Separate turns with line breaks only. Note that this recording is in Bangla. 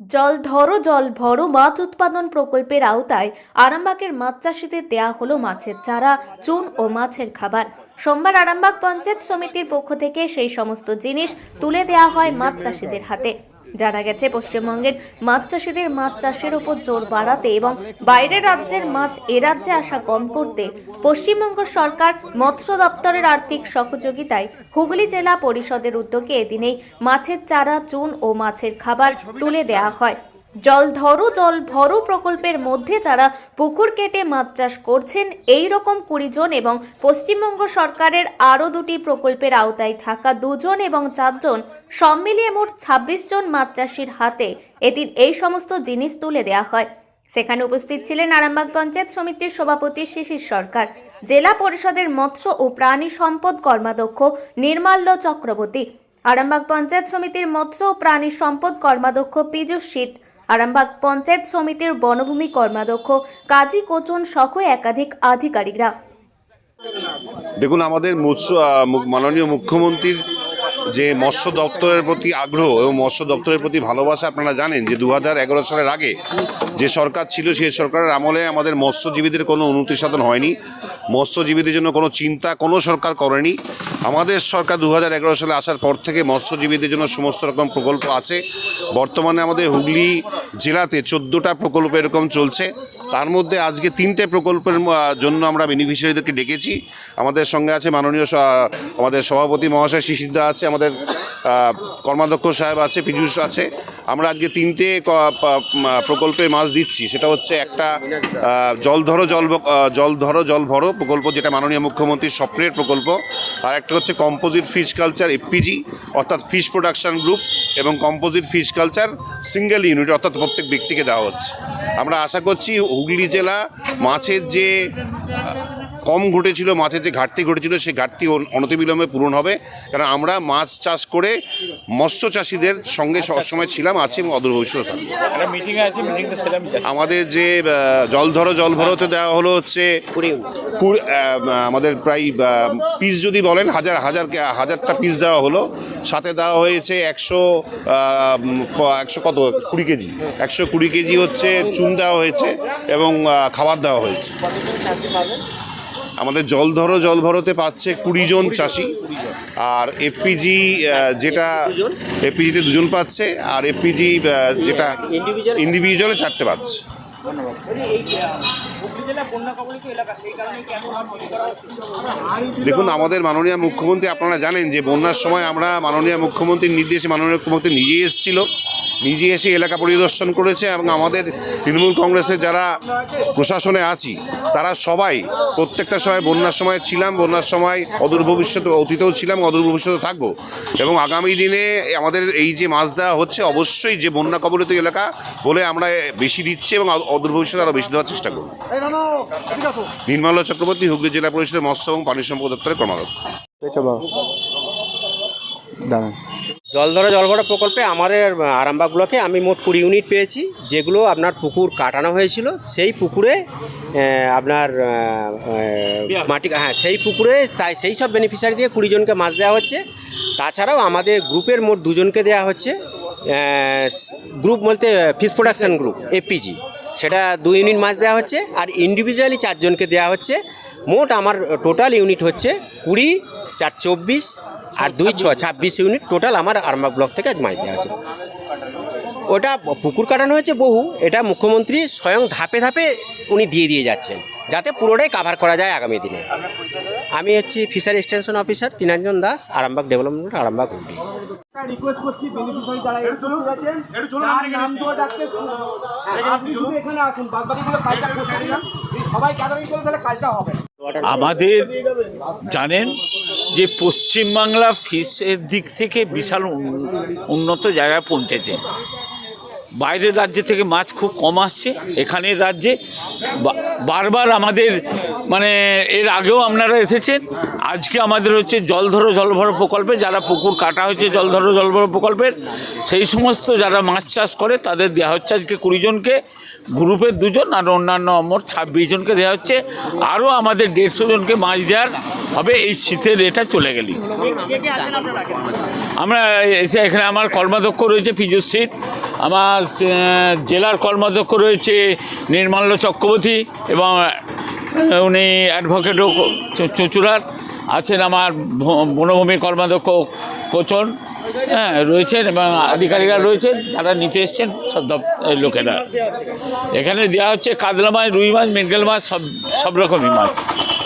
জল ধরো, জল ভরো, মাছ উৎপাদন প্রকল্পের আওতায় আরামবাগের মাছ চাষিদের দেয়া হলো মাছের চারা, চুন ও মাছের খাবার। সোমবার আরামবাগ পঞ্চায়েত সমিতির পক্ষ থেকে সেই সমস্ত জিনিস তুলে দেয়া হয় মাছ চাষিদের হাতে। জানা গেছে, পশ্চিমবঙ্গের মাছ চাষিদের মাছ চাষের উপর জোর বাড়াতে এবং বাইরের রাজ্যের মাছ এ রাজ্যে আসা কম করতে পশ্চিমবঙ্গ সরকার মৎস্য দপ্তরের আর্থিক সহযোগিতায় হুগলি জেলা পরিষদের উদ্যোগে এদিনেই মাছের চারা, চুন ও মাছের খাবার তুলে দেয়া হয়। জল ধরো, জল ভরো প্রকল্পের মধ্যে যারা পুকুর কেটে মাছ চাষ করছেন এই রকম কুড়ি জন এবং পশ্চিমবঙ্গ সরকারের আরও দুটি প্রকল্পের আওতায় থাকা দুজন এবং চারজন, সব মিলিয়ে মোট ছাব্বিশ জন মাছ চাষির হাতে এদিন এই সমস্ত জিনিস তুলে দেওয়া হয়। সেখানে উপস্থিত ছিলেন আরামবাগ পঞ্চায়েত সমিতির সভাপতি শিশির সরকার, জেলা পরিষদের মৎস্য ও প্রাণী সম্পদ কর্মাধ্যক্ষ নির্মাল্য চক্রবর্তী, আরামবাগ পঞ্চায়েত সমিতির মৎস্য ও প্রাণী সম্পদ কর্মাধ্যক্ষ পীযুষ শীত আরামবাগ পঞ্চায়েত সমিতির বনভূমি কর্মাধ্যক্ষ কাজী কোচন সহ একাধিক আধিকারিকরা।
দেখুন, আমাদের মৎস্য মাননীয় মুখ্যমন্ত্রীর যে মৎস্য দপ্তরের প্রতি আগ্রহ এবং মৎস্য দপ্তরের প্রতি ভালোবাসা আপনারা জানেন যে দু সালের আগে যে সরকার ছিল সেই সরকারের আমলে আমাদের মৎস্যজীবীদের কোনো উন্নতি সাধন হয়নি। মৎস্যজীবীদের জন্য কোনো চিন্তা কোনো সরকার করেনি। আমাদের সরকার দু সালে আসার পর থেকে মৎস্যজীবীদের জন্য সমস্ত রকম প্রকল্প আছে। বর্তমানে আমাদের হুগলি জেলাতে চোদ্দোটা প্রকল্প এরকম চলছে। তার মধ্যে আজকে তিনটে প্রকল্পের জন্য আমরা বেনিফিশিয়ারিদেরকে ডেকেছি। আমাদের সঙ্গে আছে মাননীয় আমাদের সভাপতি মহাশয় শিশিদা আছে, আমাদের কর্মাধ্যক্ষ সাহেব আছে, পীযুষ আছে। আমরা আজকে তিনটে প্রকল্পে মাছ দিচ্ছি। সেটা হচ্ছে একটা জল ধরো, জল জল ধরো, জল ভরো প্রকল্প, যেটা মাননীয় মুখ্যমন্ত্রীর স্বপ্নের প্রকল্প। আর একটা হচ্ছে কম্পোজিট ফিশ কালচার এফপিজি, অর্থাৎ ফিশ প্রোডাকশন গ্রুপ এবং composite fish culture single unit অর্থাৎ প্রত্যেক ব্যক্তিকে দেওয়া হচ্ছে। আমরা আশা করছি হুগলি জেলা মাছের যে কম ঘটেছিল মাছের যে ঘাটতি ঘটেছিল সেই ঘাটতি অন- অনতিবিলম্বে পূরণ হবে। কারণ আমরা মাছ চাষ করে মৎস্য চাষিদের সঙ্গে সবসময় ছিলাম আছি এবং অদূর ভবিষ্যৎ। আমাদের যে জল ধরো জল ভরোতে দেওয়া হলো হচ্ছে আমাদের প্রায় পিস যদি বলেন হাজার হাজার হাজারটা পিস দেওয়া হলো। সাথে দেওয়া হয়েছে একশো একশো কত? কুড়ি কেজি। একশো কুড়ি কেজি হচ্ছে চুন দেওয়া হয়েছে এবং খাবার দেওয়া হয়েছে। আমাদের জল ধরো জল ভরোতে পাচ্ছে কুড়ি জন চাষি। আর এফপিজি যেটা এফপিজিতে দুজন পাচ্ছে আর এফপিজি যেটা ইন্ডিভিজুয়ালে চারটে পাচ্ছে। দেখুন আমাদের মাননীয় মুখ্যমন্ত্রী আপনারা জানেন যে বন্যার সময় আমরা মাননীয় মুখ্যমন্ত্রীর নির্দেশে মাননীয় মুখ্যমন্ত্রী নিজে এসেছিল। নিজে এসে এলাকা পরিদর্শন করেছে এবং আমাদের তৃণমূল কংগ্রেসের যারা প্রশাসনে আছি তারা সবাই প্রত্যেকটা সময় বন্যার সময় ছিলাম বন্যার সময় অদূর ভবিষ্যতে অতীতেও ছিলাম অদূর ভবিষ্যতে থাকব। এবং আগামী দিনে আমাদের এই যে মাছ দেওয়া হচ্ছে অবশ্যই যে বন্যা কবলিত এলাকা বলে আমরা বেশি দিচ্ছি এবং অদূর ভবিষ্যতে আরও বেশি দেওয়ার চেষ্টা করব। নির্মলা চক্রবর্তী হুগলি জেলা পরিষদের মৎস্য এবং পানি সম্পদ দপ্তরের কর্মাধ্যক্ষ।
বাবা দাঁড়ান।
জল ধরা জল ভরা প্রকল্পে আমাদের আরামবাগ আমি মোট কুড়ি ইউনিট পেয়েছি। যেগুলো আপনার পুকুর কাটানো হয়েছিল, সেই পুকুরে আপনার মাটি হ্যাঁ সেই পুকুরে সেই সব বেনিফিশিয়ারি দিয়ে কুড়ি জনকে মাছ দেওয়া হচ্ছে। তাছাড়াও আমাদের গ্রুপের মোট দুজনকে দেওয়া হচ্ছে গ্রুপ বলতে ফিস প্রোডাকশন গ্রুপ এপিজি সেটা দু ইউনিট মাছ দেওয়া হচ্ছে, আর ইন্ডিভিজুয়ালি চারজনকে দেওয়া হচ্ছে। মোট আমার টোটাল ইউনিট হচ্ছে কুড়ি, চার চব্বিশ আর দুই ছ ছাব্বিশ ইউনিট টোটাল আমার আরামবাগ ব্লক থেকে আজ মাছ দেওয়া আছে ওটা পুকুর কাটানো হয়েছে বহু এটা মুখ্যমন্ত্রী স্বয়ং ধাপে ধাপে উনি দিয়ে দিয়ে যাচ্ছেন যাতে পুরোটাই কাভার করা যায় আগামী দিনে। আমি হচ্ছি fishery extension officer Tinanjan Das Arambagh development Arambagh Hooghly.
Request করছি বেনিফিশিয়ারি যারা এর জন্য যাচ্ছেন যার নাম দেওয়া যাচ্ছে আপনি শুধু এখানে আসুন বাদ কাজটা করতে সবাই গ্যাদারিং করে তাহলে কাজটা হবে। না।
আমাদের জানেন যে পশ্চিমবাংলা ফিসের দিক থেকে বিশাল উন্নত জায়গায় পৌঁছেছে। বাইরের রাজ্য থেকে মাছ খুব কম আসছে, এখানের রাজ্যে বারবার আমাদের মানে এর আগেও আপনারা এসেছেন, আজকে আমাদের হচ্ছে জল ধরো জল ভরো প্রকল্পে, যারা পুকুর কাটা হচ্ছে জল ধরো জল ভরো প্রকল্পের, সেই সমস্ত যারা মাছ চাষ করে, তাদের দেওয়া হচ্ছে আজকে কুড়িজনকে গ্রুপের দুজন আর অন্যান্য মোট ছাব্বিশ জনকে দেওয়া হচ্ছে, আরও আমাদের দেড়শো জনকে মাছ দেওয়ার হবে, এই শীতের এটা চলে গেলি। আমরা এসে এখানে আমার কর্মাধ্যক্ষ রয়েছে পীযুষীর আমার জেলার কর্মাধ্যক্ষ রয়েছে নির্মাল্য চক্রবর্তী এবং উনি অ্যাডভোকেটও চ- চুঁচুড়ার, আছেন আমার বনভূমির কর্মাধ্যক্ষ কোচন হ্যাঁ রয়েছেন এবং আধিকারিকরা রয়েছেন, যারা নিতে এসছেন, সব লোকেরা। এখানে দেওয়া হচ্ছে কাতলা মাছ রুই মাছ মৃগেল মাছ, সব সব রকমই মাছ।